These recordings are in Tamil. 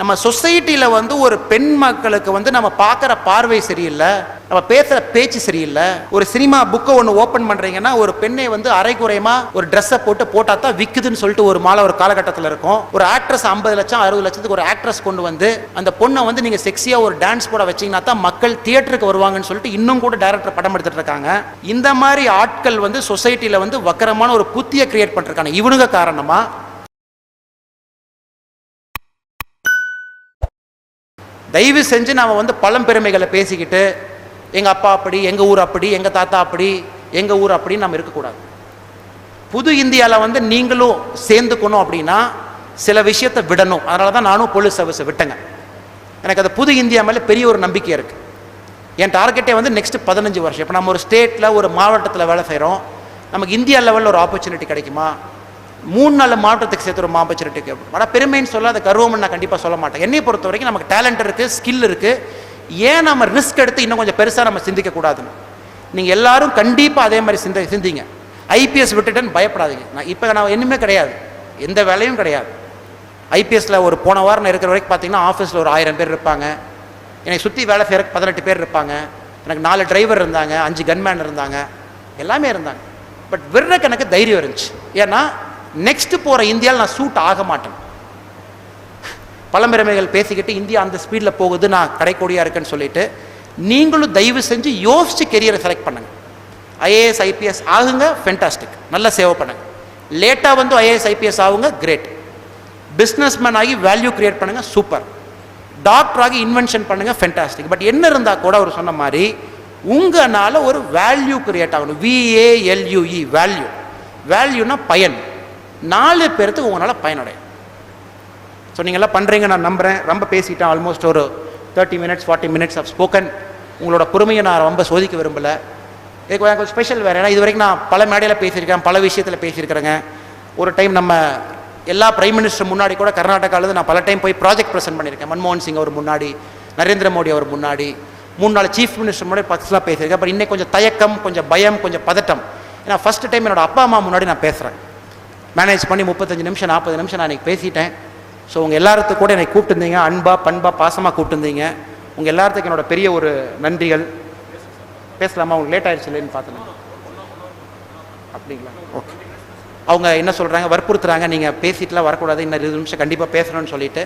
நம்ம சொசைட்டியில் வந்து ஒரு பெண் மக்களுக்கு வந்து நம்ம பார்க்குற பார்வை சரியில்லை நம்ம பேசுகிற பேச்சு சரியில்லை. ஒரு சினிமா புக்கை ஒன்று ஓப்பன் பண்ணுறீங்கன்னா ஒரு பெண்ணை வந்து அரைக்குறையமா ஒரு ட்ரெஸ்ஸை போட்டு போட்டால் தான் விற்குதுன்னு சொல்லிட்டு ஒரு மாலை ஒரு காலகட்டத்தில் இருக்கும். ஒரு ஆக்ட்ரஸ் ஐம்பது லட்சம் அறுபது லட்சத்துக்கு ஒரு ஆக்ட்ரஸ் கொண்டு வந்து அந்த பொண்ணை வந்து நீங்கள் செக்ஸியாக ஒரு டான்ஸ் போட வச்சீங்கன்னா தான் மக்கள் தியேட்டருக்கு வருவாங்கன்னு சொல்லிட்டு இன்னும் கூட டேரக்டர் படம் எடுத்துகிட்டு இருக்காங்க. இந்த மாதிரி ஆட்கள் வந்து சொசைட்டியில் வந்து வக்கரமான ஒரு புத்தியை கிரியேட் பண்ணிருக்காங்க. இவனுங்க காரணமாக தயவு செஞ்சு நாம் வந்து பழம்பெருமைகளை பேசிக்கிட்டு எங்கள் அப்பா அப்படி எங்கள் ஊர் அப்படி எங்கள் தாத்தா அப்படி எங்கள் ஊர் அப்படின்னு நம்ம இருக்கக்கூடாது. புது இந்தியாவில் வந்து நீங்களும் சேர்ந்துக்கணும் அப்படின்னா சில விஷயத்தை விடணும். அதனால தான் நானும் போலீஸ் சர்வீஸை விட்டேங்க. எனக்கு அது புது இந்தியா மேலே பெரிய ஒரு நம்பிக்கை இருக்குது என் டார்கெட்டே வந்து நெக்ஸ்ட் பதினஞ்சு வருஷம். இப்போ நம்ம ஒரு ஸ்டேட்டில் ஒரு மாவட்டத்தில் வேலை செய்கிறோம் நமக்கு இந்தியா லெவலில் ஒரு ஆப்பர்ச்சுனிட்டி கிடைக்குமா? மூணு நாள் மாவட்டத்துக்கு சேர்த்து ஒரு ஆப்பர்ச்சுனிட்டி கிடைக்கும் ஆனால் பெருமைன்னு சொல்ல அது கர்வம்னு நான் கண்டிப்பாக சொல்ல மாட்டேன். என்னை பொறுத்த வரைக்கும் நமக்கு டேலண்ட் இருக்குது ஸ்கில் இருக்குது ஏன் நம்ம ரிஸ்க் எடுத்து இன்னும் கொஞ்சம் பெருசாக நம்ம சிந்திக்கக்கூடாதுன்னு நீங்கள் எல்லாரும் கண்டிப்பாக அதே மாதிரி சிந்த சிந்திங்க. ஐபிஎஸ் விட்டுட்டேன்னு பயப்படாதீங்க. நான் இப்போ நான் இன்னுமே கிடையாது. எந்த வேலையும் கிடையாது. ஐபிஎஸ்சில் ஒரு போன வாரம் நான் இருக்கிற வரைக்கும் பார்த்தீங்கன்னா ஆஃபீஸில் ஒரு ஆயிரம் பேர் இருப்பாங்க. என்னை சுற்றி வேலை செய்கிற பதினெட்டு பேர் இருப்பாங்க. எனக்கு நாலு டிரைவர் இருந்தாங்க அஞ்சு கன்மேன் இருந்தாங்க. எல்லாமே இருந்தாங்க. பட் விடுறக்கு எனக்கு தைரியம் இருந்துச்சு. ஏன்னா நெக்ஸ்ட் போகிற இந்தியாவில் நான் சூட் ஆக மாட்டேன். பழம்பெருமைகள் பேசிக்கிட்டு இந்தியா அந்த ஸ்பீடில் போகுது நான் கடைக்கோடியாக இருக்கேன்னு சொல்லிட்டு நீங்களும் தயவு செஞ்சு யோசிச்சு கெரியரை செலக்ட் பண்ணுங்க. ஐஏஎஸ் ஐபிஎஸ் ஆகுங்க ஃபென்டாஸ்டிக் நல்லா சேவை பண்ணுங்க. லேட்டாக வந்து ஐஏஎஸ் ஐபிஎஸ் ஆகுங்க கிரேட் பிஸ்னஸ்மேன் ஆகி வேல்யூ கிரியேட் பண்ணுங்க சூப்பர் டாக்டர் ஆகி இன்வென்ஷன் பண்ணுங்க ஃபென்டாஸ்டிக் பட் என்ன இருந்தால் கூட அவர் சொன்ன மாதிரி உங்களால் ஒரு வேல்யூ கிரியேட் ஆகணும். விஏஎல்யூஇ வேல்யூ வேல்யூனா பயன். நாலு பேர்த்துக்கு உங்களால் பயனடையும் ஸோ நீங்கள்லாம் பண்ணுறீங்க நான் நம்புகிறேன் ரொம்ப பேசிட்டேன் ஆல்மோஸ்ட் ஒரு thirty minutes forty minutes of spoken உங்களோட பொறுமையை நான் ரொம்ப சோதிக்க விரும்பலை. இதுக்கு எனக்கு ஸ்பெஷல் வேறு ஏன்னா இது வரைக்கும் நான் பல மேடையில் பேசியிருக்கேன் பல விஷயத்தில் பேசியிருக்கிறேங்க. ஒரு டைம் நம்ம எல்லா பிரைம் மினிஸ்டர் முன்னாடி கூட கர்நாடகாவிலேருந்து நான் பல டைம் போய் ப்ராஜெக்ட் ப்ரெசென்ட் பண்ணியிருக்கேன். மன்மோகன் சிங் அவர் முன்னாடி நரேந்திர மோடி அவர் முன்னாடி மூணு நாள் சீஃப் மினிஸ்டர் முன்னாடி பர்சனலாக பேசியிருக்கேன். பட் இன்னைக்கு கொஞ்சம் தயக்கம் கொஞ்சம் பயம் கொஞ்சம் பதட்டம். ஏன்னா ஃபஸ்ட் டைம் என்னோட அப்பா அம்மா முன்னாடி நான் பேசுகிறேன் மேனேஜ் பண்ணி முப்பத்தஞ்சு நிமிஷம் நாற்பது நிமிஷம் நான் இன்னைக்கு பேசிட்டேன். ஸோ உங்கள் எல்லாத்துக்கும் கூட என்னை கூப்பிட்டுருந்தீங்க. அன்பாக பண்பாக பாசமாக கூப்பிட்டுருந்தீங்க. உங்கள் எல்லாத்துக்கும் என்னோட பெரிய ஒரு நன்றிகள். பேசலாமா? உங்களுக்கு லேட் ஆயிடுச்சு இல்லைன்னு பார்த்தேன். அப்படிங்களா? ஓகே அவங்க என்ன சொல்கிறாங்க வற்புறுத்துறாங்க. நீங்கள் பேசிட்டுலாம் வரக்கூடாது. இன்னும் இருபது நிமிஷம் கண்டிப்பாக பேசணும்னு சொல்லிட்டு.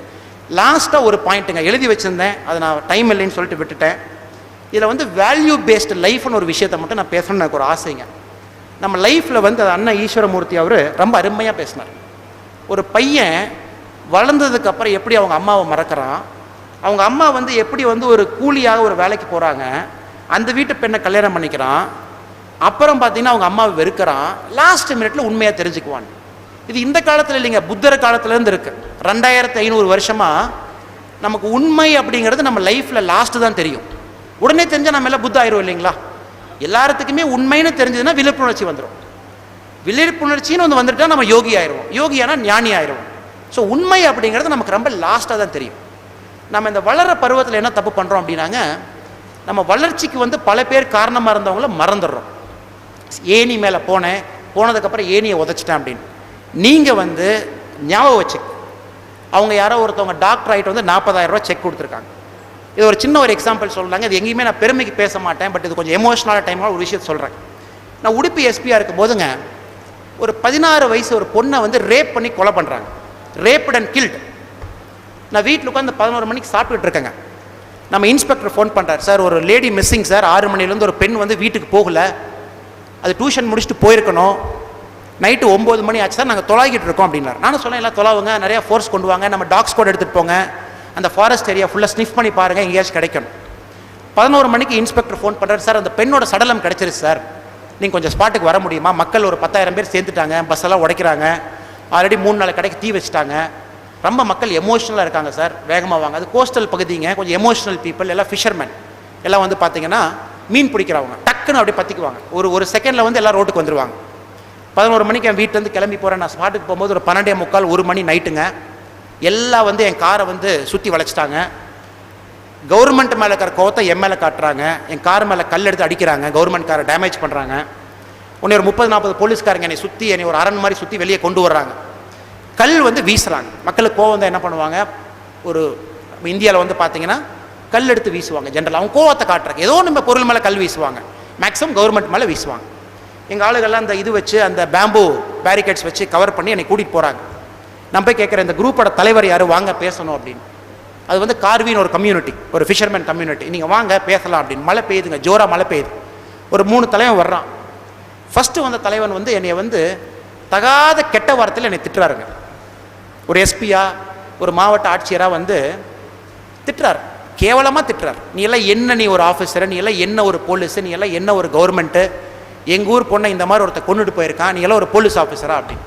லாஸ்ட்டாக ஒரு பாயிண்ட்டுங்க எழுதி வச்சுருந்தேன். அதை நான் டைம் இல்லைன்னு சொல்லிட்டு விட்டுட்டேன். இதில் வந்து வேல்யூ பேஸ்டு லைஃப்னு ஒரு விஷயத்தை மட்டும் நான் பேசணும்னு எனக்கு ஒரு ஆசைங்க. நம்ம லைஃப்பில் வந்து அது அண்ணன் ஈஸ்வரமூர்த்தி அவர் ரொம்ப அருமையாக பேசினார். ஒரு பையன் வளர்ந்ததுக்கப்புறம் எப்படி அவங்க அம்மாவை மறக்கிறான்? அவங்க அம்மா வந்து எப்படி வந்து ஒரு கூலியாக ஒரு வேலைக்கு போகிறாங்க அந்த வீட்டு பெண்ணை கல்யாணம் பண்ணிக்கிறான். அப்புறம் பார்த்தீங்கன்னா அவங்க அம்மாவை வெறுக்கிறான். லாஸ்ட் மினிட்ல உண்மையாக தெரிஞ்சுக்குவான். இது இந்த காலத்தில் இல்லைங்க புத்தர் காலத்துலேருந்து இருக்குது ரெண்டாயிரத்து ஐநூறு வருஷமாக நமக்கு உண்மை அப்படிங்கிறது நம்ம லைஃப்பில் லாஸ்ட்டு தான் தெரியும். உடனே தெரிஞ்சால் நம்ம எல்லாம் புத்த ஆயிரும் இல்லைங்களா? எல்லாத்துக்குமே உண்மைன்னு தெரிஞ்சதுன்னா விழிப்புணர்ச்சி வந்துடும் விழிப்புணர்ச்சின்னு வந்து வந்துட்டால் நம்ம யோகி ஆயிடுவோம் யோகியானா ஞானி ஆயிடுவோம் ஸோ உண்மை அப்படிங்கிறது நமக்கு ரொம்ப லாஸ்ட்டாக தான் தெரியும். நம்ம இந்த வளர பருவத்தில் என்ன தப்பு பண்ணுறோம் அப்படின்னாங்க நம்ம வளர்ச்சிக்கு வந்து பல பேர் காரணமாக இருந்தவங்கள மறந்துடுறோம். ஏணி மேலே போனேன் போனதுக்கப்புறம் ஏணியை உதைச்சிட்டேன் அப்படின்னு. நீங்கள் வந்து ஞாபகம் வச்சு அவங்க யாரோ ஒருத்தவங்க டாக்டர் ஆகிட்டு வந்து நாற்பதாயிரம் ரூபா செக் கொடுத்துருக்காங்க. இது ஒரு சின்ன ஒரு எக்ஸாம்பிள் சொல்கிறாங்க இது எங்கேயுமே நான் பெருமைக்கு பேச மாட்டேன் பட் இது கொஞ்சம் எமோஷனலான டைமாக ஒரு விஷயத்தை சொல்கிறேன் நான் உடுப்பி எஸ்பியாக இருக்கும் போதுங்க ஒரு பதினாறு வயசு ஒரு பொண்ணை வந்து ரேப் பண்ணி கொலை பண்ணுறாங்க ரேப்ட் அண்ட் கில்ட் நான் வீட்டில் உட்காந்து பதினோரு மணிக்கு சாப்பிட்டுட்டு இருக்கேங்க. நம்ம இன்ஸ்பெக்டர் ஃபோன் பண்ணுறாரு சார் ஒரு லேடி மிஸ்ஸிங் சார். ஆறு மணிலேருந்து ஒரு பெண் வந்து வீட்டுக்கு போகல. அது டியூஷன் முடிச்சுட்டு போயிருக்கணும். நைட்டு ஒம்பது மணி ஆச்சு சார். நாங்கள் தொலாகிட்டு இருக்கோம் அப்படின்னாரு. நானும் சொன்னேன் எல்லாம் தொலாவுங்க. நிறையா ஃபோர்ஸ் கொண்டு வாங்க. நம்ம டாக்ஸ் கோட் எடுத்துகிட்டு போங்க. அந்த ஃபாரஸ்ட் ஏரியா ஃபுல்லாக ஸ்னிஃப் பண்ணி பாருங்கள் எங்கேயாச்சும் கிடைக்கணும். பதினோரு மணிக்கு இன்ஸ்பெக்டர் ஃபோன் பண்ணுறாரு சார் அந்த பெண்ணோட சடலம் கிடச்சிருச்சு சார். நீங்கள் கொஞ்சம் ஸ்பாட்டுக்கு வர முடியுமா? மக்கள் ஒரு பத்தாயிரம் பேர் சேர்ந்துட்டாங்க பஸ் எல்லாம் உடைக்கிறாங்க. ஆல்ரெடி மூணு நாள் கடைக்கு தீ வச்சுட்டாங்க. ரொம்ப மக்கள் எமோஷ்னலாக இருக்காங்க சார். வேகமாக வாங்க. அது கோஸ்டல் பகுதிங்க கொஞ்சம் எமோஷனல் பீப்புள் எல்லாம் ஃபிஷர்மேன் எல்லாம் வந்து பார்த்தீங்கன்னா மீன் பிடிக்கிறவங்க. டக்குன்னு அப்படியே பற்றிக்குவாங்க ஒரு ஒரு செகண்டில் வந்து எல்லாம் ரோட்டுக்கு வந்துடுவாங்க பதினோரு மணிக்கு என் வீட்டிலேருந்து கிளம்பி போகிறேன் நான் ஸ்பாட்டுக்கு போகும்போது ஒரு பன்னெண்டே முக்கால் ஒரு மணி நைட்டுங்க எல்லாம் வந்து என் காரை வந்து சுற்றி வளைச்சிட்டாங்க. கவர்மெண்ட் மேலே இருக்கிற கோவத்தை என் மேலே காட்டுறாங்க. என் கார் மேலே கல் எடுத்து அடிக்கிறாங்க. கவர்மெண்ட் காரை டேமேஜ் பண்ணுறாங்க உன்னை ஒரு முப்பது நாற்பது போலீஸ்காரங்க என்னை சுற்றி என்னை ஒரு அரண் மாதிரி சுற்றி வெளியே கொண்டு வர்றாங்க. கல் வந்து வீசுகிறாங்க மக்களுக்கு கோவம் தான் என்ன பண்ணுவாங்க? ஒரு இந்தியாவில் வந்து பார்த்தீங்கன்னா கல் எடுத்து வீசுவாங்க ஜென்ரலாக அவங்க கோவத்தை காட்டுறாங்க ஏதோ நம்ம பொருள் மேலே கல் வீசுவாங்க. மேக்ஸிமம் கவர்மெண்ட் மேலே வீசுவாங்க. எங்கள் ஆளுகள்லாம் அந்த இது வச்சு அந்த பேம்பு பேரிகேட்ஸ் வச்சு கவர் பண்ணி என்னை கூட்டிகிட்டு போகிறாங்க நான் போய் கேட்குறேன் இந்த குரூப்போட தலைவர் யார்? வாங்க பேசணும் அப்படின்னு. அது வந்து கார்வின்னு ஒரு கம்யூனிட்டி ஒரு ஃபிஷர்மேன் கம்யூனிட்டி நீங்கள் வாங்க பேசலாம் அப்படின்னு. மழை பெய்யுதுங்க ஜோராக மழை பெய்யுது. ஒரு மூணு தலைவன் வர்றான். ஃபஸ்ட்டு வந்த தலைவன் வந்து என்னை வந்து தகாத கெட்ட வார்த்தையில் என்னை திட்டுறாருங்க. ஒரு எஸ்பியா ஒரு மாவட்ட ஆட்சியராக வந்து திட்டுறார். கேவலமாக திட்டுறார். நீ எல்லாம் என்ன நீ ஒரு ஆஃபீஸர் நீ எல்லாம் என்ன ஒரு போலீஸு நீ எல்லாம் என்ன ஒரு கவர்மெண்ட்டு எங்கள் ஊர் பொண்ணை இந்த மாதிரி ஒருத்தர் கொண்டுட்டு போயிருக்கான். நீ எல்லாம் ஒரு போலீஸ் ஆஃபீஸரா அப்படின்னு.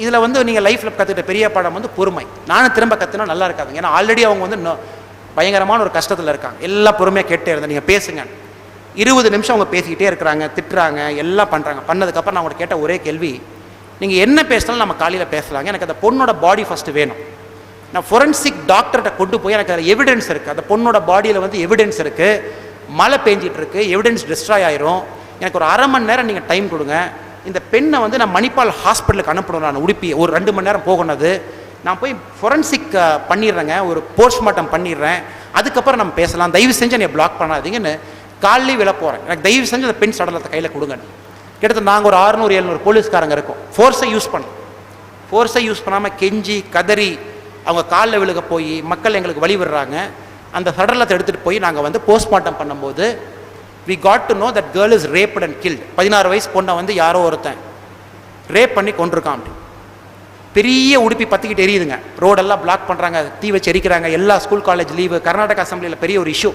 இதில் வந்து நீங்கள் லைஃப்பில் கற்றுக்கிட்ட பெரிய பாடம் வந்து பொறுமை. நானும் திரும்ப கற்றுனா நல்லா இருக்காதுங்க. ஏன்னா ஆல்ரெடி அவங்க வந்து இன்னும் பயங்கரமான ஒரு கஷ்டத்தில் இருக்காங்க. எல்லாம் பொறுமையாக கேட்டே இருந்தேன் நீங்கள் பேசுங்க. இருபது நிமிஷம் அவங்க பேசிக்கிட்டே இருக்கிறாங்க திட்டுறாங்க எல்லாம் பண்ணுறாங்க பண்ணதுக்கப்புறம் நான் அவங்கள்ட்ட கேட்ட ஒரே கேள்வி. நீங்கள் என்ன பேசினாலும் நம்ம காலையில் பேசலாங்க. எனக்கு அந்த பொண்ணோட பாடி ஃபஸ்ட்டு வேணும். நான் ஃபொரன்சிக் டாக்டர்கிட்ட கொண்டு போய் எனக்கு அதில் எவிடன்ஸ் இருக்குது அந்த பொண்ணோட பாடியில் வந்து எவிடன்ஸ் இருக்குது மழை பெஞ்சிட்டு எவிடன்ஸ் டிஸ்ட்ராய் ஆயிரும். எனக்கு ஒரு அரை மணி நேரம் நீங்கள் டைம் கொடுங்க. இந்த பெண்ணை வந்து நான் மணிப்பால் ஹாஸ்பிட்டலுக்கு அனுப்பணும் நான் உடுப்பி ஒரு ரெண்டு மணி நேரம் போகணும் அது. நான் போய் ஃபொரன்சிக் பண்ணிடுறேங்க ஒரு போஸ்ட்மார்ட்டம் பண்ணிடுறேன். அதுக்கப்புறம் நம்ம பேசலாம். தயவு செஞ்சு என்னை பிளாக் பண்ணாதீங்கன்னு காலையிலே விழ போகிறேன் எனக்கு தயவு செஞ்சு அந்த பெண் சடலத்தை கையில் கொடுங்க. கிட்டத்தட்ட நாங்கள் ஒரு அறுநூறு எழுநூறு போலீஸ்காரங்க இருக்கோம். ஃபோர்ஸை யூஸ் பண்ணோம். ஃபோர்ஸை யூஸ் பண்ணாமல் கெஞ்சி கதறி அவங்க காலில் விழுக போய் மக்கள் எங்களுக்கு வழி விடுறாங்க. அந்த சடலத்தை எடுத்துகிட்டு போய் நாங்கள் வந்து போஸ்ட்மார்ட்டம் பண்ணும்போது we got to know that girl is raped and killed பதினாறு வயசு பொண்ணை வந்து யாரோ ஒருத்தன் ரேப் பண்ணி கொண்டிருக்கான் அப்படி. பெரிய உடுப்பி பற்றிக்கிட்டு எரியுதுங்க. ரோடெல்லாம் பிளாக் பண்ணுறாங்க தீ வச்சு எரிக்கிறாங்க. எல்லா ஸ்கூல் காலேஜ் லீவு கர்நாடகா அசம்பிளியில் பெரிய ஒரு இஷ்யூ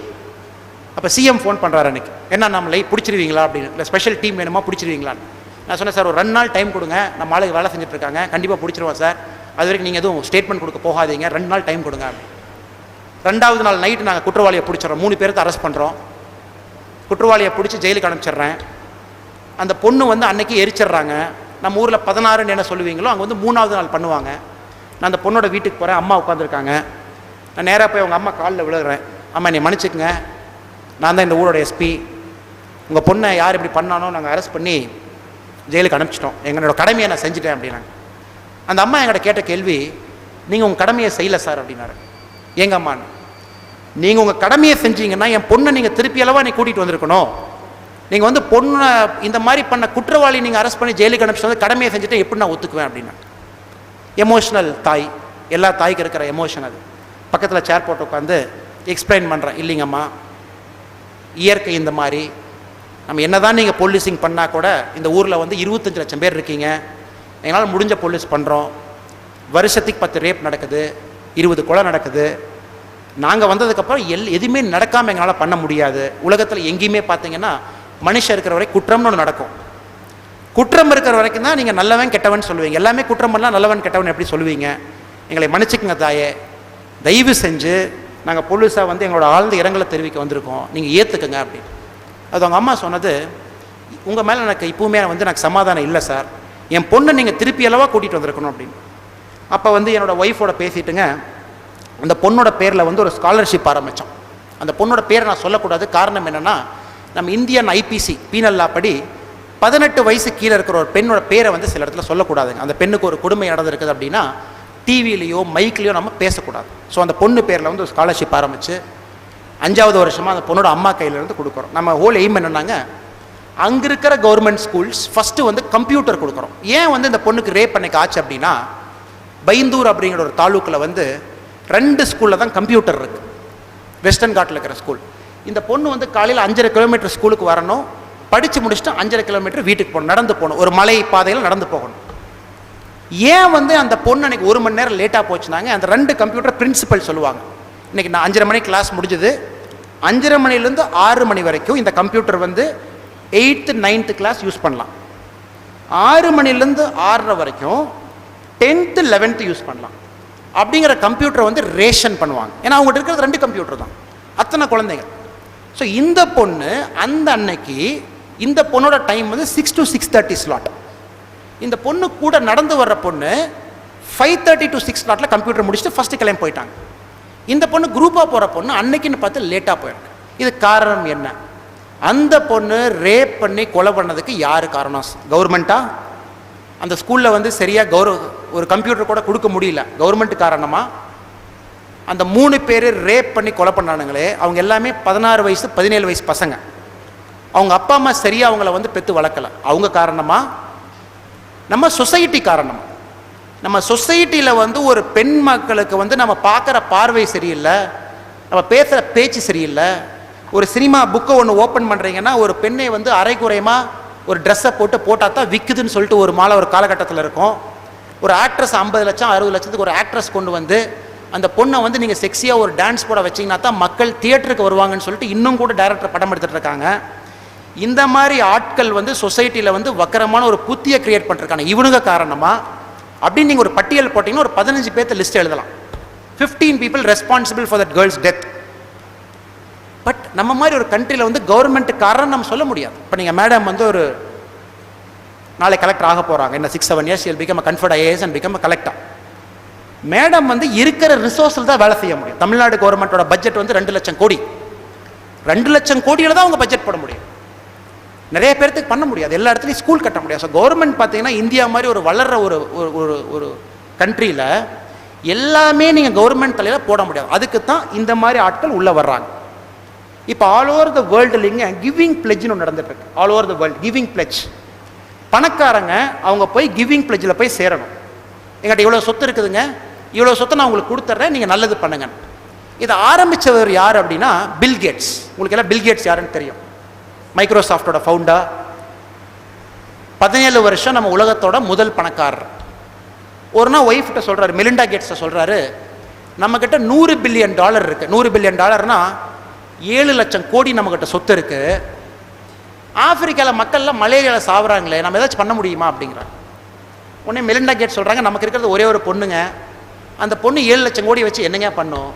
அப்போ சிஎம் ஃபோன் பண்ணுறாரு அன்றைக்கி என்ன நம்மளை பிடிச்சிருவீங்களா? அப்படின்னு. இல்லை ஸ்பெஷல் டீம் வேணுமா? பிடிச்சிருவீங்களான்னு. நான் சொன்னேன் சார் ஒரு ரெண்டு நாள் டைம் கொடுங்க. நம்ம ஆளுக்கு வேலை செஞ்சுட்டு இருக்காங்க கண்டிப்பாக பிடிச்சிருவோம் சார். அது வரைக்கும் நீங்கள் எதுவும் ஸ்டேட்மெண்ட் கொடுக்க போகாதீங்க. ரெண்டு நாள் டைம் கொடுங்க அப்படின்னு. ரெண்டாவது நாள் நைட்டு நாங்கள் குற்றவாளியை பிடிச்சிடறோம். மூணு பேருக்கு அரெஸ்ட் பண்ணுறோம் குற்றவாளியை பிடிச்சி ஜெயிலுக்கு அனுப்பிச்சிடுறேன். அந்த பொண்ணு வந்து அன்னைக்கு எரிச்சிடுறாங்க. நம்ம ஊரில் பதினாறுன்னு என்ன சொல்லுவீங்களோ அங்கே வந்து மூணாவது நாள் பண்ணுவாங்க. நான் அந்த பொண்ணோட வீட்டுக்கு போகிறேன் அம்மா உட்காந்துருக்காங்க நான் நேராக போய் அவங்க அம்மா காலில் விழுகிறேன். அம்மா என்னை மன்னிச்சுக்குங்க. நான் தான் இந்த ஊரோட எஸ்பி உங்கள் பொண்ணை யார் இப்படி பண்ணானோ நாங்கள் அரெஸ்ட் பண்ணி ஜெயிலுக்கு அனுப்பிச்சிட்டோம். எங்களோட கடமையை நான் செஞ்சுட்டேன் அப்படின்னாங்க. அந்த அம்மா எங்கள்கிட்ட கேட்ட கேள்வி நீங்கள் உங்கள் கடமையை செய்யலை சார் அப்படின்னாரு. எங்கள் அம்மான்னு? நீங்கள் உங்கள் கடமையை செஞ்சீங்கன்னா என் பொண்ணை நீங்கள் திருப்பி அளவாக நீ கூட்டிகிட்டு வந்திருக்கணும். நீங்கள் வந்து பொண்ணை இந்த மாதிரி பண்ண குற்றவாளி நீங்கள் அரெஸ்ட் பண்ணி ஜெயிலுக்கு அனுப்பிச்சு வந்து கடமையை செஞ்சுட்டு எப்படி நான் ஒத்துக்குவேன் அப்படின்னா? எமோஷ்னல் தாய். எல்லா தாய்க்கு இருக்கிற எமோஷன் அது. பக்கத்தில் சேர் போட்டு உட்காந்து எக்ஸ்பிளைன் பண்ணுறேன் இல்லைங்கம்மா. இயற்கை இந்த மாதிரி. நம்ம என்னதான் நீங்கள் போலீஸிங் பண்ணால் கூட இந்த ஊரில் வந்து இருபத்தஞ்சு லட்சம் பேர் இருக்கீங்க. எங்களால் முடிஞ்ச போலீஸ் பண்ணுறோம் வருஷத்துக்கு பத்து ரேப் நடக்குது. இருபது கொலை நடக்குது. நாங்கள் வந்ததுக்கப்புறம் எல் எதுவுமே நடக்காமல் எங்களால் பண்ண முடியாது. உலகத்தில் எங்கேயுமே பார்த்தீங்கன்னா மனுஷன் இருக்கிற வரை குற்றம்னு ஒன்று நடக்கும். குற்றம் இருக்கிற வரைக்கும் தான் நீங்கள் நல்லவன் கெட்டவன் சொல்லுவீங்க. எல்லாமே குற்றம் பண்ணலாம் நல்லவன் கெட்டவன் எப்படி சொல்லுவீங்க? எங்களை மன்னிச்சுக்குங்க தாயே. தயவு செஞ்சு நாங்கள் போலீஸாக வந்து எங்களோட ஆழ்ந்த இரங்கலை தெரிவிக்க வந்திருக்கோம். நீங்கள் ஏற்றுக்குங்க அப்படின்னு. அது அவங்க அம்மா சொன்னது உங்கள் மேலே எனக்கு இப்போவுமே வந்து எனக்கு சமாதானம் இல்லை சார். என் பொண்ணை நீங்கள் திருப்பி அளவாக கூட்டிகிட்டு வந்திருக்கணும் அப்படின்னு. அப்போ வந்து என்னோடய ஒய்ஃபோட பேசிட்டுங்க அந்த பொண்ணோட பேரில் வந்து ஒரு ஸ்காலர்ஷிப் ஆரம்பித்தோம் அந்த பொண்ணோட பேரை நான் சொல்லக்கூடாது. காரணம் என்னென்னா நம்ம இந்தியன் ஐபிசி பீனல் லா படி பதினெட்டு வயசு கீழே இருக்கிற ஒரு பெண்ணோட பேரை வந்து சில இடத்துல சொல்லக்கூடாதுங்க. அந்த பெண்ணுக்கு ஒரு கொடுமை நடந்திருக்குது அப்படின்னா டிவிலேயோ மைக்லேயோ நம்ம பேசக்கூடாது. ஸோ அந்த பொண்ணு பேரில் வந்து ஒரு ஸ்காலர்ஷிப் ஆரம்பித்து அஞ்சாவது வருஷமாக அந்த பொண்ணோட அம்மா கையிலேருந்து கொடுக்குறோம். நம்ம ஹோல் எய்ம் என்னென்னாங்க அங்கே இருக்கிற கவர்மெண்ட் ஸ்கூல்ஸ் ஃபஸ்ட்டு வந்து கம்ப்யூட்டர் கொடுக்குறோம். ஏன் வந்து இந்த பொண்ணுக்கு ரேப் பண்ணிக்க ஆச்சு அப்படின்னா பைந்தூர் அப்படிங்கிற ஒரு தாலுக்கில் வந்து ரெண்டு ஸ்கூலில் தான் கம்ப்யூட்டர் இருக்குது வெஸ்டர்ன் காட்டில் இருக்கிற ஸ்கூல் இந்த பொண்ணு வந்து காலையில் அஞ்சரை கிலோமீட்டர் ஸ்கூலுக்கு வரணும். படித்து முடிச்சுட்டு அஞ்சரை கிலோமீட்டர் வீட்டுக்கு போகணும். நடந்து போகணும். ஒரு மலை பாதையில் நடந்து போகணும். ஏன் வந்து அந்த பொண்ணு அன்னைக்கு ஒரு மணி நேரம் லேட்டாக போச்சுனாங்க? அந்த ரெண்டு கம்ப்யூட்டர் பிரின்சிபல் சொல்லுவாங்க. இன்றைக்கி நான் அஞ்சரை மணி கிளாஸ் முடிஞ்சது. அஞ்சரை மணிலேருந்து ஆறு மணி வரைக்கும் இந்த கம்ப்யூட்டர் வந்து எயித்து நைன்த்து கிளாஸ் யூஸ் பண்ணலாம். ஆறு மணிலேருந்து ஆறரை வரைக்கும் டென்த்து லெவன்த்து யூஸ் பண்ணலாம். அப்படிங்கிற கம்ப்யூட்டரை வந்து ரேஷன் பண்ணுவாங்க. ஏன்னா அவங்ககிட்ட இருக்கிறது ரெண்டு கம்ப்யூட்டர் தான். அத்தனை குழந்தைங்க ஸோ இந்த பொண்ணு அந்த அன்னைக்கு இந்த பொண்ணோட டைம் வந்து six to six thirty slot இந்த பொண்ணு கூட நடந்து வர்ற பொண்ணு ஃபைவ் தேர்ட்டி டு சிக்ஸ் ஸ்லாட்டில் கம்ப்யூட்டர் முடிச்சுட்டு ஃபஸ்ட்டு கிளம்பி போயிட்டாங்க. இந்த பொண்ணு குரூப்பாக போகிற பொண்ணு அன்னைக்குன்னு பார்த்து லேட்டாக போயிருக்கு. இது காரணம் என்ன? அந்த பொண்ணு ரேப் பண்ணி கொலை பண்ணதுக்கு யார் காரணம்? கவர்மெண்ட்டா அந்த ஸ்கூலில் வந்து சரியாக கௌரவ ஒரு கம்ப்யூட்டர் கூட கொடுக்க முடியல. கவர்மெண்ட் காரணமாக அந்த மூணு பேர் ரேப் பண்ணி கொலை பண்ணானுங்களே. அவங்க எல்லாமே பதினாறு வயசு பதினேழு வயசு பசங்க. அவங்க அப்பா அம்மா சரியாக அவங்கள வந்து பெற்று வளர்க்கல. அவங்க காரணமாக நம்ம சொசைட்டி காரணம். நம்ம சொசைட்டியில் வந்து ஒரு பெண் மக்களுக்கு வந்து நம்ம பார்க்குற பார்வை சரியில்லை. நம்ம பேசுகிற பேச்சு சரியில்லை. ஒரு சினிமா புக்கை ஒன்று ஓப்பன் பண்ணுறீங்கன்னா ஒரு பெண்ணை வந்து அரைக்குறையமாக ஒரு ட்ரெஸ்ஸை போட்டு போட்டால் தான் விற்குதுன்னு சொல்லிட்டு ஒரு மாலை ஒரு காலகட்டத்தில் இருக்கும். ஒரு ஆக்ட்ரஸ் ஐம்பது லட்சம் அறுபது லட்சத்துக்கு ஒரு ஆக்ட்ரஸ் கொண்டு வந்து அந்த பொண்ணை வந்து நீங்கள் செக்ஸியாக ஒரு டான்ஸ் போட வச்சீங்கன்னா தான் மக்கள் தியேட்டருக்கு வருவாங்கன்னு சொல்லிட்டு இன்னும் கூட டேரக்டர் படம் எடுத்துகிட்டு இருக்காங்க. இந்த மாதிரி ஆட்கள் வந்து சொசைட்டியில் வந்து வக்கரமான ஒரு புத்தியை கிரியேட் பண்ணிருக்காங்க. இவனுங்க காரணமாக அப்படின்னு நீங்கள் ஒரு பட்டியல் போட்டிங்கன்னா ஒரு பதினஞ்சு பேர்த்த லிஸ்ட் எழுதலாம். Fifteen people responsible for that girl's death but நம்ம மாதிரி ஒரு கண்ட்ரியில் வந்து கவர்மெண்ட்டுக்காரன் காரணம் நம்ம சொல்ல முடியாது. இப்போ நீங்கள் மேடம் வந்து ஒரு நாளை கலெக்டர் ஆக போகிறாங்க என்ன six seven years L become conferred IAS and become collector madam வந்து இருக்கிற ரிசோர்ஸில் தான் வேலை செய்ய முடியும். தமிழ்நாடு கவர்மெண்ட்டோட பட்ஜெட் வந்து ரெண்டு லட்சம் கோடி. ரெண்டு லட்சம் கோடியில் தான் அவங்க பட்ஜெட் போட முடியும். நிறைய பேர்த்துக்கு பண்ண முடியாது. எல்லா இடத்துலையும் ஸ்கூல் கட்ட முடியாது. ஸோ கவர்மெண்ட் பார்த்தீங்கன்னா இந்தியா மாதிரி ஒரு வளர்ற ஒரு ஒரு ஒரு ஒரு கண்ட்ரியில் எல்லாமே நீங்கள் கவர்மெண்ட் தலையில் போட முடியாது. அதுக்கு தான் இந்த மாதிரி ஆட்கள் உள்ளே வர்றாங்க. இப்போ ஆல் ஓவர் த வேர்ல்டுலிங்க கிவிங் பிளெஜ்னு ஒன்று நடந்துட்டு இருக்கு all over the world giving pledge பணக்காரங்க அவங்க போய் கிவிங் பிளெஜில் போய் சேரணும். எங்கிட்ட இவ்வளோ சொத்து இருக்குதுங்க. இவ்வளோ சொத்தை நான் உங்களுக்கு கொடுத்துட்றேன் நீங்கள் நல்லது பண்ணுங்க இதை ஆரம்பித்தவர் யார் அப்படின்னா பில் கேட்ஸ் உங்களுக்கு எல்லாம் பில் கேட்ஸ் யாருன்னு தெரியும். மைக்ரோசாஃப்டோட ஃபவுண்டா பதினேழு வருஷம் நம்ம உலகத்தோட முதல் பணக்காரர். ஒரு நாள் ஒய்ஃப்கிட்ட சொல்கிறாரு மெலிண்டா கேட்ஸை சொல்கிறாரு நம்மக்கிட்ட நூறு பில்லியன் டாலர் இருக்குது நூறு பில்லியன் டாலர்னால் ஏழு லட்சம் கோடி நம்மக்கிட்ட சொத்து இருக்குது ஆப்பிரிக்காவில் மக்கள்லாம் மலேரியாவில் சாவுறாங்களே நம்ம ஏதாச்சும் பண்ண முடியுமா அப்படிங்கிறாங்க. உடனே மெலிண்டா கேட் சொல்கிறாங்க நமக்கு இருக்கிறது ஒரே ஒரு பொண்ணுங்க. அந்த பொண்ணு ஏழு லட்சம் கோடி வச்சு என்னங்க பண்ணும்?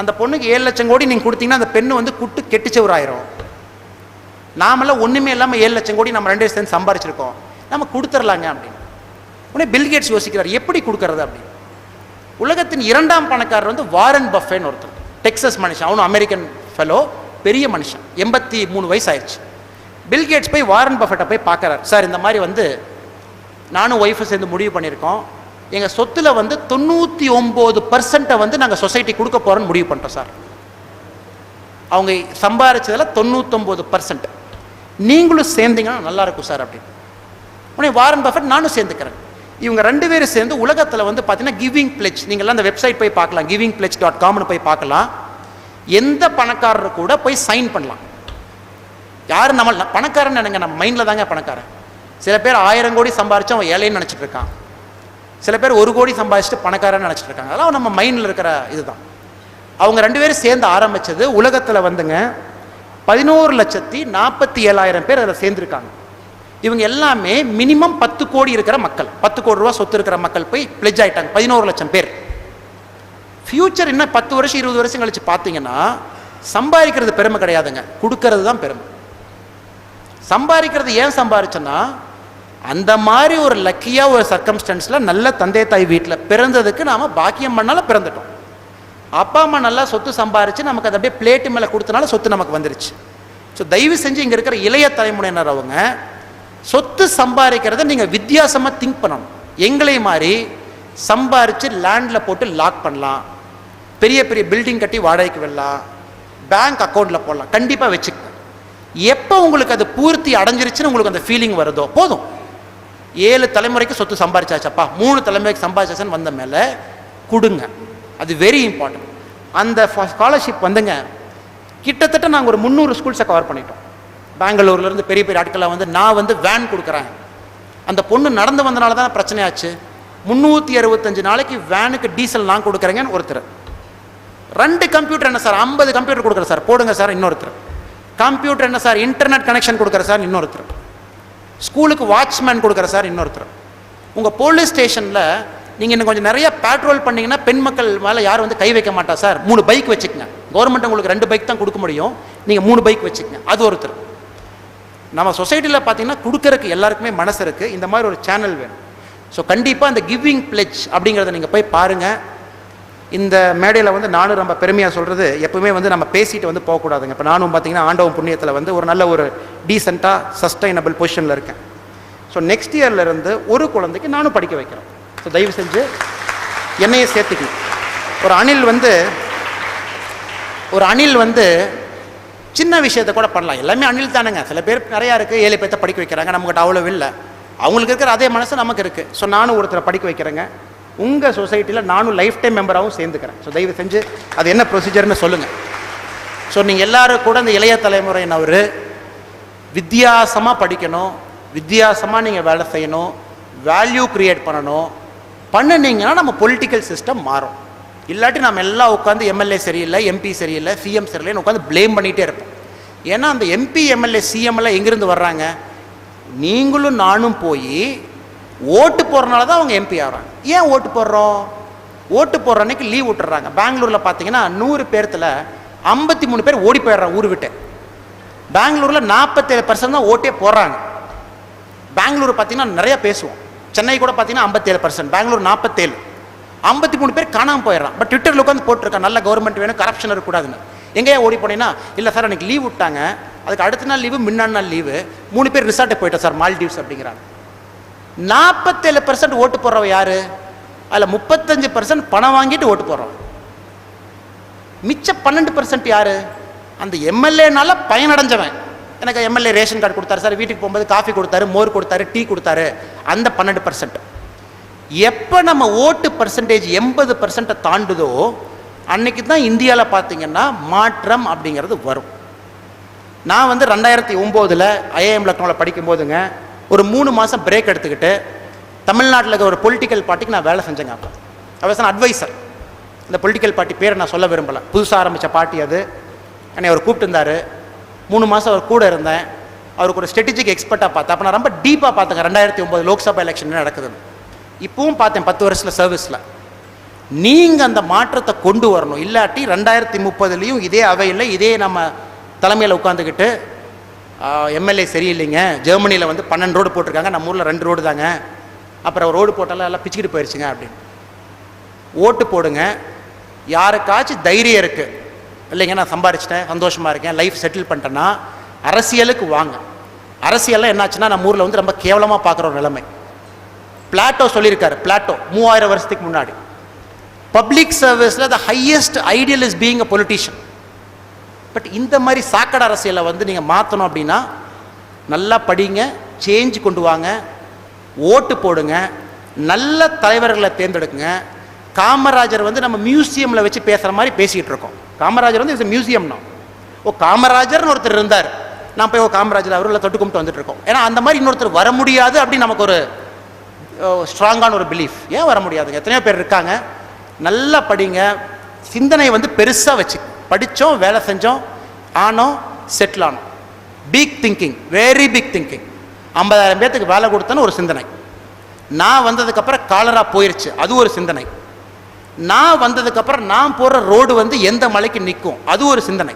அந்த பொண்ணுக்கு ஏழு லட்சம் கோடி நீங்கள் கொடுத்தீங்கன்னா அந்த பெண்ணு வந்து குட்டு கெட்டுச்சவராயிரும். நாமெல்லாம் ஒன்றுமே இல்லாமல் ஏழு லட்சம் கோடி நம்ம ரெண்டு சேர்ந்து சம்பாரிச்சிருக்கோம். நம்ம கொடுத்துர்லாங்க அப்படின்னு. உடனே பில்கேட்ஸ் யோசிக்கிறார் எப்படி கொடுக்கறது அப்படின்னு. உலகத்தின் இரண்டாம் பணக்காரர் வந்து வாரன் பஃபேன்னு ஒருத்தர் டெக்ஸஸ் மனுஷன் அவனும் அமெரிக்கன் ஃபெலோ பெரிய மனுஷன். எண்பத்தி மூணு வயசு ஆயிடுச்சு பில்கேட்ஸ் போய் வாரன் பஃபெட்டை போய் பார்க்குறாரு. சார் இந்த மாதிரி வந்து நானும் ஒய்ஃபை சேர்ந்து முடிவு பண்ணியிருக்கோம். எங்கள் சொத்தில் வந்து தொண்ணூற்றி ஒம்பது பர்சன்ட்டை வந்து நாங்கள் சொசைட்டி கொடுக்க போகிறோன்னு முடிவு பண்ணுறோம் சார் அவங்க சம்பாரிச்சதில் தொண்ணூத்தொம்பது பர்சன்ட் நீங்களும் சேர்ந்தீங்கன்னா நல்லா இருக்கும் சார் அப்படின்னு. உடனே வாரன் பஃபட் நானும் சேர்ந்துக்கிறேன். இவங்க ரெண்டு பேரும் சேர்ந்து உலகத்தில் வந்து பார்த்தீங்கன்னா கிவிங் பிளெச் நீங்கள்லாம் அந்த வெப்சைட் போய் பார்க்கலாம். கிவிங் பிளெச் டாட் காம்னு போய் பார்க்கலாம். எந்த பணக்காரர் கூட போய் சைன் பண்ணலாம். யார் நம்ம பணக்காரன் நினைங்க நம்ம மைண்டில் தாங்க பணக்காரன். சில பேர் ஆயிரம் கோடி சம்பாரிச்சு அவன் ஏழைன்னு நினச்சிட்டு இருக்கான். சில பேர் ஒரு கோடி சம்பாதிச்சுட்டு பணக்காரன்னு நினச்சிட்டு இருக்காங்க. அதெல்லாம் நம்ம மைண்டில் இருக்கிற இதுதான். அவங்க ரெண்டு பேரும் சேர்ந்து ஆரம்பிச்சது உலகத்தில் வந்துங்க பதினோரு லட்சத்தி நாற்பத்தி ஏழாயிரம் பேர் அதில் சேர்ந்துருக்காங்க. இவங்க எல்லாமே மினிமம் பத்து கோடி இருக்கிற மக்கள். பத்து கோடி ரூபா சொத்து இருக்கிற மக்கள் போய் பிளெஜ் ஆகிட்டாங்க பதினோரு லட்சம் பேர். ஃபியூச்சர் இன்னும் பத்து வருஷம் இருபது வருஷம் கழிச்சு பார்த்தீங்கன்னா சம்பாதிக்கிறது பெருமை கிடையாதுங்க. கொடுக்கறது தான் பெருமை. சம்பாதிக்கிறது ஏன் சம்பாரிச்சேன்னா அந்த மாதிரி ஒரு லக்கியாக ஒரு சர்க்கம்ஸ்டன்ஸில் நல்ல தந்தை தாய் வீட்டில் பிறந்ததுக்கு நாம் பாக்கியம் பண்ணாலும் பிறந்துட்டோம். அப்பா அம்மா நல்லா சொத்து சம்பாரிச்சு நமக்கு அதை அப்படியே பிளேட்டு மேலே கொடுத்தனால சொத்து நமக்கு வந்துருச்சு. ஸோ தயவு செஞ்சு இங்கே இருக்கிற இளைய தலைமுறையினர் அவங்க சொத்து சம்பாதிக்கிறத நீங்கள் வித்தியாசமாக திங்க் பண்ணணும். எங்களை மாதிரி சம்பாரித்து லேண்டில் போட்டு லாக் பண்ணலாம். பெரிய பெரிய பில்டிங் கட்டி வாடகைக்கு விடலாம். பேங்க் அக்கௌண்ட்டில் போடலாம். கண்டிப்பாக வச்சுக்க எப்போ உங்களுக்கு அது பூர்த்தி அடைஞ்சிருச்சுன்னு உங்களுக்கு அந்த ஃபீலிங் வருதோ போதும். ஏழு தலைமுறைக்கு சொத்து சம்பாரிச்சாச்சப்பா. மூணு தலைமுறைக்கு சம்பாரிச்சாச்சுன்னு வந்த மேலே கொடுங்க. அது வெரி இம்பார்ட்டன்ட் அந்த ஸ்காலர்ஷிப் வந்துங்க. கிட்டத்தட்ட நாங்கள் ஒரு முந்நூறு ஸ்கூல்ஸை கவர் பண்ணிட்டோம். பெங்களூர்லேருந்து பெரிய பெரிய ஆட்களை வந்து நான் வந்து வேன் கொடுக்குறேன். அந்த பொண்ணு நடந்து வந்தனால தான் பிரச்சனையாச்சு. முந்நூற்றி அறுபத்தஞ்சு நாளைக்கு வேனுக்கு டீசல் நான் கொடுக்குறேங்கன்னு ஒருத்தர். ரெண்டு கம்ப்யூட்டர் என்ன சார்? ஐம்பது கம்ப்யூட்டர் கொடுக்குறேன் சார். போடுங்க சார் இன்னொருத்தர். கம்ப்யூட்டர் என்ன சார்? இன்டர்நெட் கனெக்ஷன் கொடுக்குற சார் இன்னொருத்தர். ஸ்கூலுக்கு வாட்ச்மேன் கொடுக்குற சார் இன்னொருத்தர். உங்கள் போலீஸ் ஸ்டேஷனில் நீங்கள் இன்னும் கொஞ்சம் நிறைய பேட்ரோல் பண்ணிங்கன்னா பெண் மக்கள் மேலே யாரும் வந்து கை வைக்க மாட்டா சார். மூணு பைக் வச்சுக்கங்க. கவர்மெண்ட் உங்களுக்கு ரெண்டு பைக் தான் கொடுக்க முடியும். நீங்கள் மூணு பைக் வச்சுக்கங்க. அது ஒருத்தர். நம்ம சொசைட்டியில் பார்த்தீங்கன்னா கொடுக்கறக்கு எல்லாருக்குமே மனசு இருக்குது இந்த மாதிரி ஒரு சேனல் வேணும். ஸோ கண்டிப்பாக அந்த கிவிங் பிளெச் அப்படிங்கிறத நீங்கள் போய் பாருங்கள் இந்த மேடையில் வந்து நானும் ரொம்ப பெருமையாக சொல்கிறது எப்பவுமே வந்து நம்ம பேசிட்டு வந்து போகக்கூடாதுங்க. இப்போ நானும் பார்த்தீங்கன்னா ஆண்டவன் புண்ணியத்தில் வந்து ஒரு நல்ல ஒரு டீசெண்டாக சஸ்டைனபிள் பொசிஷனில் இருக்கேன். ஸோ நெக்ஸ்ட் இயர்லேருந்து ஒரு குழந்தைக்கு நானும் படிக்க வைக்கிறேன். ஸோ தயவு செஞ்சு என்னையே சேர்த்துக்கணும். ஒரு அணில் வந்து ஒரு அணில் வந்து சின்ன விஷயத்தை கூட பண்ணலாம். எல்லாமே அணில் தானுங்க. சில பேர் நிறையா இருக்குது ஏழு பேர்த்த படிக்க வைக்கிறாங்க. நம்மகிட்ட அவ்வளோ இல்லை. அவங்களுக்கு இருக்கிற அதே மனசு நமக்கு இருக்குது ஸோ நானும் ஒருத்தரை படிக்க வைக்கிறேங்க. உங்கள் சொசைட்டியில் நானும் லைஃப் டைம் மெம்பராகவும் சேர்ந்துக்கிறேன். ஸோ தயவு செஞ்சு அது என்ன ப்ரொசீஜர்னு சொல்லுங்கள் ஸோ நீங்கள் எல்லாரும் கூட இந்த இளைய தலைமுறையினவர் வித்தியாசமாக படிக்கணும். வித்தியாசமாக நீங்கள் வேலை செய்யணும். வேல்யூ க்ரியேட் பண்ணணும். பண்ணுனீங்கன்னா நம்ம பொலிட்டிக்கல் சிஸ்டம் மாறும். இல்லாட்டி நம்ம எல்லாம் உட்காந்து எம்எல்ஏ சரியில்லை எம்பி சரியில்லை சிஎம் சரியில்லைன்னு உட்காந்து ப்ளேம் பண்ணிகிட்டே இருப்போம். ஏன்னா அந்த எம்பி எம்எல்ஏ சிஎம் எல்லாம் எங்கேருந்து வர்றாங்க? நீங்களும் நானும் போய் ஓட்டு போடுறனால தான் அவங்க எம்பி ஆகிறாங்க. ஏன் ஓட்டு போடுறோம்? ஓட்டு போடுற அன்னைக்கு லீவ் விட்டுறாங்க. பெங்களூரில் பார்த்தீங்கன்னா நூறு பேர்த்தில் ஐம்பத்தி மூணு பேர் ஓடி போயிடுறாங்க ஊர் விட்டு. பெங்களூரில் நாற்பத்தேழு பர்சன்ட் தான் ஓட்டே போடுறாங்க. பெங்களூர் பார்த்தீங்கன்னா நிறைய பேசுவோம். சென்னை கூட பார்த்தீங்கன்னா ஐம்பத்தேழு பர்சன்ட் பெங்களூர் நாற்பத்தேழு ஐம்பத்தி மூணு பேர் காணாமல் போயிடறான் பட் ட்விட்டரில் உட்காந்து போட்டிருக்கான் நல்ல கவர்மெண்ட் வேணும் கரப்ஷன் இருக்கக்கூடாதுன்னு. எங்கேயா ஓடி போனீங்கன்னா இல்லை சார் அன்றைக்கி லீவ் விட்டாங்க. அதுக்கு அடுத்த நாள் லீவு முன்னாடி நாள் லீவு மூணு பேர் ரிசார்ட்டை போயிட்டோம் சார் மால்டீவ்ஸ் அப்படிங்கிறாங்க. நாற்பத்தேழு பர்சன்ட் ஓட்டு போடுறவ யார்? அதில் முப்பத்தஞ்சு பர்சன்ட் பணம் வாங்கிட்டு ஓட்டு போடுறோம். மிச்சம் பன்னெண்டு பர்சன்ட் யார்? அந்த எம்எல்ஏனால பயனடைஞ்சவன். எனக்கு எம்எல்ஏ ரேஷன் கார்டு கொடுத்தாரு சார் வீட்டுக்கு போகும்போது காஃபி கொடுத்தாரு மோர் கொடுத்தாரு டீ கொடுத்தாரு. அந்த பன்னெண்டு பர்சன்ட் எப்போ நம்ம ஓட்டு பர்சன்டேஜ் எண்பது பர்சன்ட்டை தாண்டுதோ அன்னைக்கு தான் இந்தியாவில் பார்த்தீங்கன்னா மாற்றம் அப்படிங்கிறது வரும். நான் வந்து ரெண்டாயிரத்தி ஒம்போதில் ஐஏஎம் லக்னோவில் படிக்கும்போதுங்க ஒரு மூணு மாதம் பிரேக் எடுத்துக்கிட்டு தமிழ்நாட்டில் இருக்கிற ஒரு பொலிட்டிக்கல் பார்ட்டிக்கு நான் வேலை செஞ்சேங்க அப்போ. அவசன் அட்வைசர் இந்த பொலிட்டிக்கல் பார்ட்டி பேரை நான் சொல்ல விரும்பலை. புதுசாக ஆரம்பித்த பார்ட்டி அது. என்னை அவர் கூப்பிட்டுருந்தாரு மூணு மாதம் அவர் கூட இருந்தேன். அவருக்கு ஒரு ஸ்ட்ராட்டஜிக் எக்ஸ்பர்ட்டாக பார்த்தேன். அப்போ நான் ரொம்ப டீப்பாக பார்த்தேங்க. ரெண்டாயிரத்தி ஒம்பது லோக்சபா எலெக்ஷன் நடக்குது நடக்குதுன்னு. இப்பவும் பார்த்தேன் பத்து வருஷத்தில் சர்வீஸில் நீங்கள் அந்த மாற்றத்தை கொண்டு வரணும். இல்லாட்டி ரெண்டாயிரத்தி முப்பதுலேயும் இதே அவையில் இதே நம்ம தலைமையில் உட்காந்துக்கிட்டு எம்எல்ஏ சரியில்லைங்க. ஜெர்மனியில் வந்து பன்னெண்டு ரோடு போட்டிருக்காங்க. நம்ம ஊரில் ரெண்டு ரோடு தாங்க. அப்புறம் ரோடு போட்டாலும் எல்லாம் பிச்சுக்கிட்டு போயிடுச்சுங்க அப்படின்னு. ஓட்டு போடுங்க. யாருக்காச்சும் தைரியம் இருக்குது இல்லைங்க நான் சம்பாரிச்சிட்டேன் சந்தோஷமாக இருக்கேன் லைஃப் செட்டில் பண்ணிட்டேன்னா அரசியலுக்கு வாங்க. அரசியல்லாம் என்னாச்சுன்னா நம்ம ஊரில் வந்து ரொம்ப கேவலமாக பார்க்குற ஒரு நிலைமை. பிளாட்டோ சொல்லியிருக்காரு பிளாட்டோ மூவாயிரம் வருஷத்துக்கு முன்னாடி. பப்ளிக் சர்வீஸில் the highest ideal is being a politician but இந்த மாதிரி சாக்கடை அரசியலை வந்து நீங்கள் மாற்றணும் அப்படின்னா நல்லா படிங்க சேஞ்ச் கொண்டு வாங்க ஓட்டு போடுங்க நல்ல தலைவர்களை தேர்ந்தெடுக்குங்க. காமராஜர் வந்து நம்ம மியூசியமில் வச்சு பேசுகிற மாதிரி பேசிக்கிட்டு இருக்கோம். காமராஜர் வந்து இட்ஸ் மியூசியம்னா ஓ காமராஜர்னு ஒருத்தர் இருந்தார். நான் போய் ஓ காமராஜர் அவர்களை தொட்டு கும்பிட்டு வந்துட்டு இருக்கோம். ஏன்னா அந்த மாதிரி இன்னொருத்தர் வர முடியாது அப்படின்னு நமக்கு ஒரு ஸ்ட்ராங்கான ஒரு பிலீஃப் ஏன் வர முடியாதுங்க? எத்தனையோ பேர் இருக்காங்க. நல்லா படிங்க. சிந்தனை வந்து பெருசாக வச்சு படித்தோம் வேலை செஞ்சோம் ஆனோம் செட்டில் ஆனோம். Big thinking very big thinking ஐம்பதாயிரம் பேர்த்துக்கு வேலை கொடுத்தேன்னு ஒரு சிந்தனை. நான் வந்ததுக்கப்புறம் காலராக போயிடுச்சு அது ஒரு சிந்தனை. நான் வந்ததுக்கப்புறம் நான் போகிற ரோடு வந்து எந்த மலைக்கு நிற்கும் அது ஒரு சிந்தனை.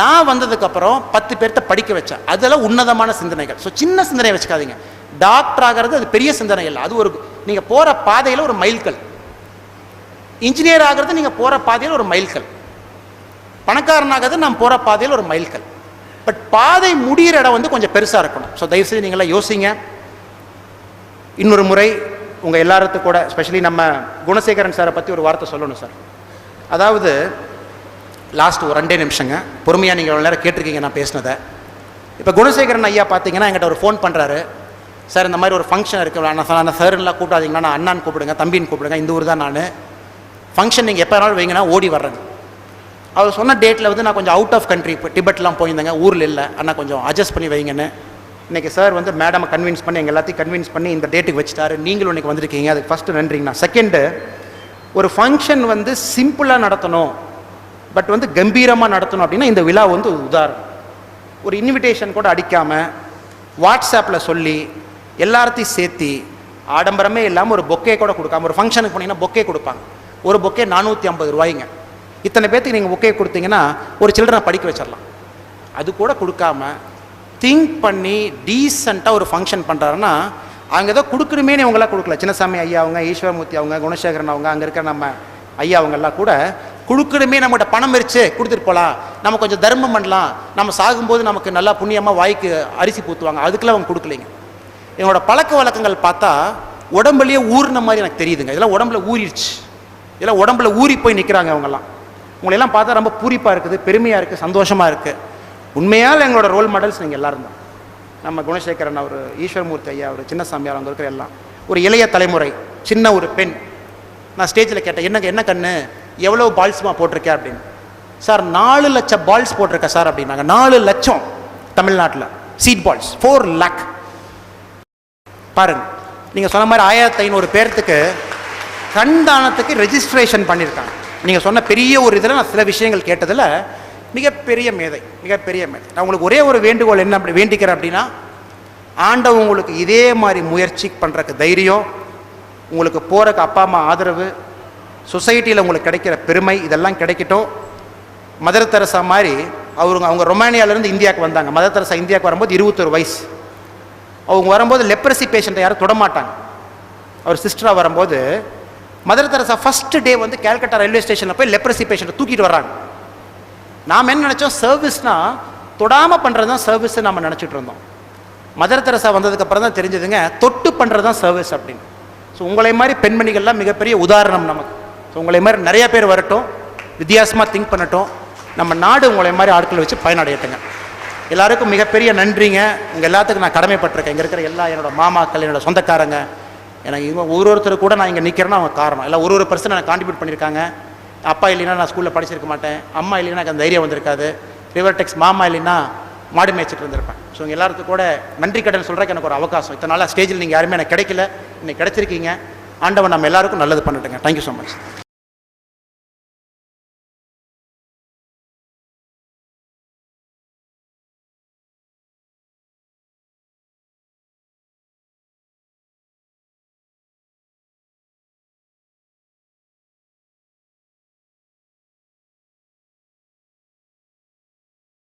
நான் வந்ததுக்கப்புறம் பத்து பேர்த்த படிக்க வச்சேன். அதெல்லாம் உன்னதமான சிந்தனைகள். ஸோ சின்ன சிந்தனை வச்சுக்காதீங்க. டாக்டர் ஆகிறது அது பெரிய சிந்தனை இல்லை. அது ஒரு நீங்கள் போகிற பாதையில் ஒரு மைல்கல் இன்ஜினியர் ஆகிறது நீங்கள் போகிற பாதையில் ஒரு மைல்கல் பணக்காரனாகிறது நான் போகிற பாதையில் ஒரு மைல்கல். பட் பாதை முடிகிற இடம் வந்து கொஞ்சம் பெருசாக இருக்கணும். ஸோ தயவுசெய்து நீங்களாம் யோசிங்க. இன்னொரு முறை உங்கள் எல்லாத்துக்கும் கூட ஸ்பெஷலி நம்ம குணசேகரன் சாரை பற்றி ஒரு வார்த்தை சொல்லணும் சார். அதாவது லாஸ்ட் ஒரு ரெண்டே நிமிஷங்க. பொறுமையாக நீங்கள் இவ்வளோ நேரம் கேட்டிருக்கீங்க நான் பேசினதை. இப்போ குணசேகரன் ஐயா பார்த்தீங்கன்னா என்கிட்ட ஒரு ஃபோன் பண்ணுறாரு சார் இந்த மாதிரி ஒரு ஃபங்க்ஷன் இருக்குது நான் அந்த சார்லாம் கூப்பிடாதீங்கன்னா நான் அண்ணான்னு கூப்பிடுங்க தம்பின்னு கூப்பிடுங்க இந்த ஊர் தான் நான். ஃபங்க்ஷன் நீங்கள் எப்போ வேணாலும் வைங்கன்னா ஓடி வர்றேங்க அவர் சொன்ன டேட்டில் வந்து நான் கொஞ்சம் அவுட் ஆஃப் கண்ட்ரி இப்போ டிபெட்லாம் போயிருந்தேங்க ஊரில் இல்லை. ஆனால் கொஞ்சம் அட்ஜஸ்ட் பண்ணி வைங்கன்னு. இன்றைக்கி சார் வந்து மேடமை கன்வின்ஸ் பண்ணி எங்கள் எல்லாத்தையும் கன்வின்ஸ் பண்ணி இந்த டேட்டுக்கு வச்சுட்டாரு. நீங்களும் இன்றைக்கி வந்திருக்கீங்க அதுக்கு ஃபஸ்ட்டு நன்றிங்கண்ணா. செகண்டு ஒரு ஃபங்க்ஷன் வந்து சிம்பிளாக நடத்தணும். பட் வந்து கம்பீரமாக நடத்தணும் அப்படின்னா இந்த விழா வந்து உதாரணம். ஒரு இன்விடேஷன் கூட அடிக்காமல் வாட்ஸ்அப்பில் சொல்லி எல்லாத்தையும் சேர்த்தி ஆடம்பரமே இல்லாமல் ஒரு பொக்கே கூட கொடுக்காம ஒரு ஃபங்க்ஷனுக்கு போனீங்கன்னா பொக்கே கொடுப்பாங்க. ஒரு பொக்கே நானூற்றி ஐம்பது ரூபாய்ங்க. இத்தனை பேர்த்துக்கு நீங்கள் பொக்கே கொடுத்தீங்கன்னா ஒரு சில்ட்ரனை படிக்க வச்சிடலாம். அது கூட கொடுக்காம திங்க் பண்ணி டீசெண்டாக ஒரு ஃபங்க்ஷன் பண்ணுறாருன்னா அங்கே ஏதோ கொடுக்கணுமே இவங்களாம் கொடுக்கல. சின்னசாமி ஐயா அவங்க ஈஸ்வரமூர்த்தி அவங்க குணசேகரன் அவங்க அங்கே இருக்கிற நம்ம ஐயா அவங்கெல்லாம் கூட கொடுக்கணுமே நம்மகிட்ட பணம் இருச்சு கொடுத்துட்டு போகலாம் நம்ம கொஞ்சம் தர்மம் பண்ணலாம். நம்ம சாகும்போது நமக்கு நல்லா புண்ணியமாக வாய்க்கு அரிசி பூத்துவாங்க அதுக்கெல்லாம் அவங்க கொடுக்கலைங்க. என்னோட பழக்க வழக்கங்கள் பார்த்தா உடம்புலயே ஊறின மாதிரி எனக்கு தெரியுதுங்க. இதெல்லாம் உடம்புல ஊறிடுச்சு. இதெல்லாம் உடம்புல ஊறி போய் நிற்கிறாங்க அவங்கெல்லாம் உங்களை எல்லாம் பார்த்தா ரொம்ப பூரிப்பாக இருக்குது பெருமையாக இருக்குது சந்தோஷமாக இருக்குது உண்மையால் எங்களோட ரோல் மாடல்ஸ் நீங்கள் எல்லோரும் தான். நம்ம குணசேகரன் அவர் ஈஸ்வரமூர்த்தி ஐயா அவர் சின்னசாமியார் அவங்க இருக்கிற எல்லாம். ஒரு இளைய தலைமுறை சின்ன ஒரு பெண். நான் ஸ்டேஜில் கேட்டேன் என்னங்க என்ன கண்ணு? எவ்வளோ பால்ஸ்மா போட்டிருக்கேன் அப்படின்னு. சார் நாலு லட்சம் பால்ஸ் போட்டிருக்கேன் சார் அப்படின்னாங்க. நாலு லட்சம் தமிழ்நாட்டில். சீட் பால்ஸ் ஃபோர் லேக் பாருங்க நீங்கள் சொன்ன மாதிரி ஆயிரத்தி ஐநூறு பேர்த்துக்கு கண் தானத்துக்கு ரெஜிஸ்ட்ரேஷன் பண்ணியிருக்காங்க நீங்கள் சொன்ன பெரிய ஒரு இதில் நான் சில விஷயங்கள் கேட்டதில் மிகப்பெரிய மேதை மிகப்பெரிய மேதை. நான் உங்களுக்கு ஒரே ஒரு வேண்டுகோள் என்ன அப்படி வேண்டிக்கிறேன் அப்படின்னா ஆண்டவன் உங்களுக்கு இதே மாதிரி முயற்சி பண்ணுறக்கு தைரியம் உங்களுக்கு போகிறக்கு அப்பா அம்மா ஆதரவு சொசைட்டியில் உங்களுக்கு கிடைக்கிற பெருமை இதெல்லாம் கிடைக்கட்டும். மதர் தெரசா மாதிரி அவங்க அவங்க ரொமானியாவிலேருந்து இந்தியாவுக்கு வந்தாங்க. மதர் தெரசா இந்தியாவுக்கு வரும்போது இருபத்தொரு வயசு. அவங்க வரும்போது லெப்ரசி பேஷண்ட்டை யாரும் தொடமாட்டாங்க. அவர் சிஸ்டராக வரும்போது மதர் தெரசா ஃபர்ஸ்ட் டே வந்து கேல்கட்டா ரயில்வே ஸ்டேஷனில் போய் லெப்ரசி பேஷண்ட்டை தூக்கிட்டு வர்றாங்க. நாம் என்ன நினச்சோம்? சர்வீஸ்னா தொடாமல் பண்ணுறது தான் சர்வீஸ்ன்னு நம்ம நினச்சிட்டு இருந்தோம். மதர் தெரசா வந்ததுக்கப்புறம் தான் தெரிஞ்சதுங்க தொட்டு பண்ணுறது தான் சர்வீஸ் அப்படின்னு. ஸோ உங்களை மாதிரி பெண்மணிகள்லாம் மிகப்பெரிய உதாரணம் நமக்கு. ஸோ உங்களை மாதிரி நிறைய பேர் வரட்டும் வித்தியாசமாக திங்க் பண்ணட்டும். நம்ம நாடு உங்களை மாதிரி ஆட்களை வச்சு பயனடையட்டுங்க. எல்லாருக்கும் மிகப்பெரிய நன்றிங்க. உங்கள் எல்லாத்துக்கும் நான் கடமைப்பட்டிருக்கேன். இங்கே இருக்கிற எல்லா என்னோடய மாமாக்கள் என்னோடய சொந்தக்காரங்க எனக்கு இவங்க ஒரு ஒருத்தர் கூட நான் இங்கே நிற்கிறேன்னா அவங்க காரணம். இல்லை ஒரு ஒரு பர்சன் எனக்கு கான்ட்ரிபியூட் பண்ணியிருக்காங்க அப்பா இல்லைன்னா நான் ஸ்கூலில் படிச்சிருக்க மாட்டேன். அம்மா இல்லைன்னா எனக்கு அந்த தைரியம் வந்திருக்காது. ரிவர் டெக்ஸ் மாமா இல்லைன்னா மாடு மேய்ச்சிட்டு இருந்திருப்பேன். ஸோ இங்கே எல்லாத்துக்கும் கூட நன்றி கடன் சொல்கிறக்கு எனக்கு ஒரு அவகாசம். இத்தனை நாளாக ஸ்டேஜில் நீங்கள் யாருமே எனக்கு கிடைக்கல. இன்னைக்கு கிடைச்சிருக்கீங்க. ஆண்டவன் நம்ம எல்லாருக்கும் நல்லது பண்ணட்டுங்க. Thank you so much